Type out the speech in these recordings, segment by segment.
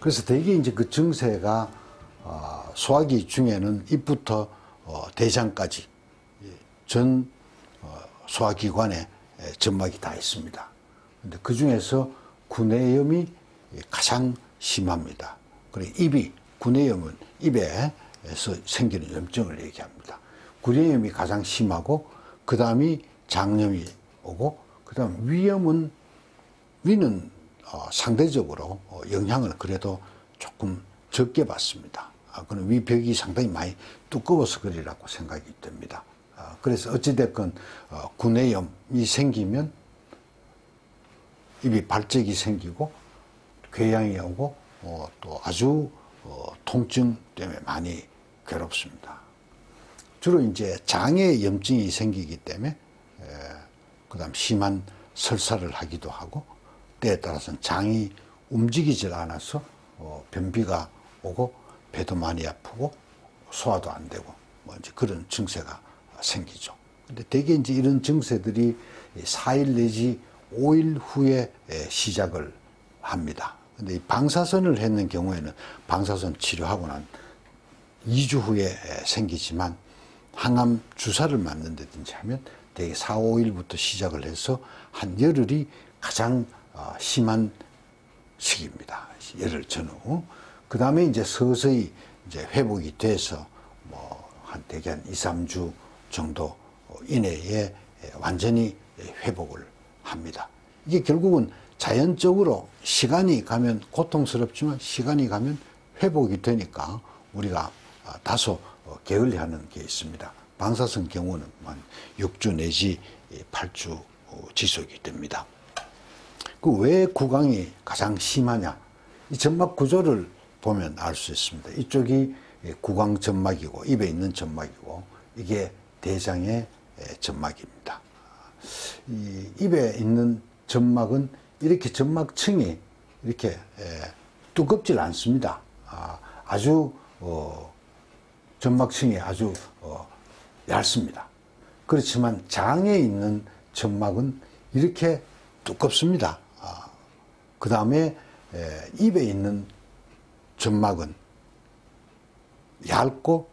그래서 대개 이제 그 증세가 어, 소화기 중에는 입부터 어, 대장까지 예, 전 어, 소화기관에 점막이 다 있습니다. 근데 그 중에서 구내염이 가장 심합니다. 그리고 입이 구내염은 입에서 생기는 염증을 얘기합니다. 구내염이 가장 심하고 그 다음이 장염이 오고 그 다음 위염은 위는 어, 상대적으로 어, 영향을 그래도 조금 적게 받습니다. 아, 그는 위벽이 상당히 많이 두꺼워서 그리라고 생각이 됩니다. 아, 그래서 어찌됐건 어, 구내염이 생기면 입이 발적이 생기고 궤양이 오고 어, 또 아주 어, 통증 때문에 많이 괴롭습니다. 주로 이제 장에 염증이 생기기 때문에 그다음 심한 설사를 하기도 하고 때에 따라서는 장이 움직이질 않아서 어, 변비가 오고 배도 많이 아프고 소화도 안 되고 뭐 이제 그런 증세가 생기죠. 근데 대개 이제 이런 증세들이 4일 내지 5일 후에 시작을 합니다. 근데 이 방사선을 했는 경우에는 방사선 치료하고 난 2주 후에 생기지만 항암 주사를 맞는다든지 하면 대개 4, 5일부터 시작을 해서 한 열흘이 가장 어, 심한 시기입니다. 열흘 전후. 그 다음에 이제 서서히 이제 회복이 돼서 뭐 한 대개 한 2, 3주 정도 이내에 완전히 회복을 합니다. 이게 결국은 자연적으로 시간이 가면 고통스럽지만 시간이 가면 회복이 되니까 우리가 다소 게을리하는 게 있습니다. 방사선 경우는 한 6주 내지 8주 지속이 됩니다. 그 왜 구강이 가장 심하냐? 이 점막 구조를 보면 알 수 있습니다. 이쪽이 구강 점막이고 입에 있는 점막이고 이게 대장의 점막입니다. 이 입에 있는 점막은 이렇게 점막층이 이렇게 두껍질 않습니다. 아, 아주 어, 점막층이 아주 어, 얇습니다. 그렇지만 장에 있는 점막은 이렇게 두껍습니다. 아, 그 다음에 입에 있는 점막은 얇고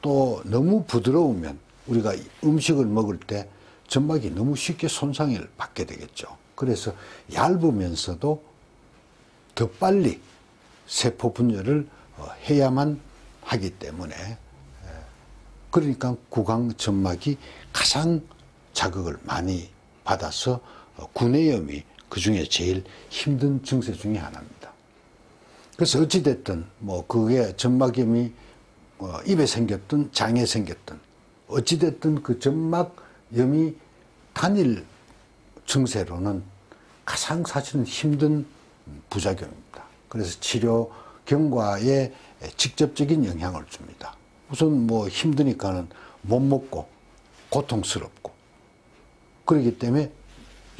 또 너무 부드러우면 우리가 음식을 먹을 때 점막이 너무 쉽게 손상을 받게 되겠죠. 그래서 얇으면서도 더 빨리 세포 분열을 어, 해야만 하기 때문에 그러니까 구강 점막이 가장 자극을 많이 받아서 어, 구내염이 그 중에 제일 힘든 증세 중의 하나입니다. 그래서 어찌됐든 뭐 그게 점막염이 어, 입에 생겼든 장에 생겼든 어찌됐든 그 점막염이 단일 증세로는 가장 사실은 힘든 부작용입니다. 그래서 치료 경과에 직접적인 영향을 줍니다. 우선 뭐 힘드니까는 못 먹고 고통스럽고 그렇기 때문에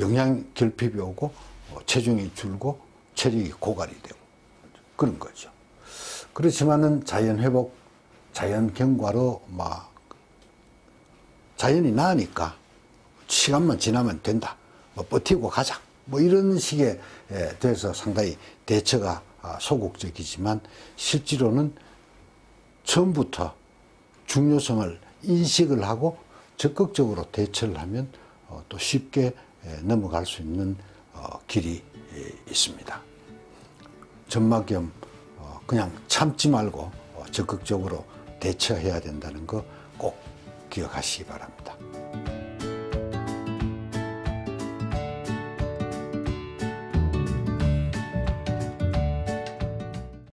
영양 결핍이 오고 어, 체중이 줄고 체력이 고갈이 되고 그런 거죠. 그렇지만은 자연 회복, 자연 경과로 막 자연이 나으니까 시간만 지나면 된다. 뭐 버티고 가자. 뭐 이런 식의 돼서 상당히 대처가 아, 소극적이지만 실제로는 처음부터 중요성을 인식을 하고 적극적으로 대처를 하면 어, 또 쉽게 넘어갈 수 있는 어, 길이 있습니다. 점막염 어, 그냥 참지 말고 적극적으로 대처해야 된다는 거 꼭 기억하시기 바랍니다.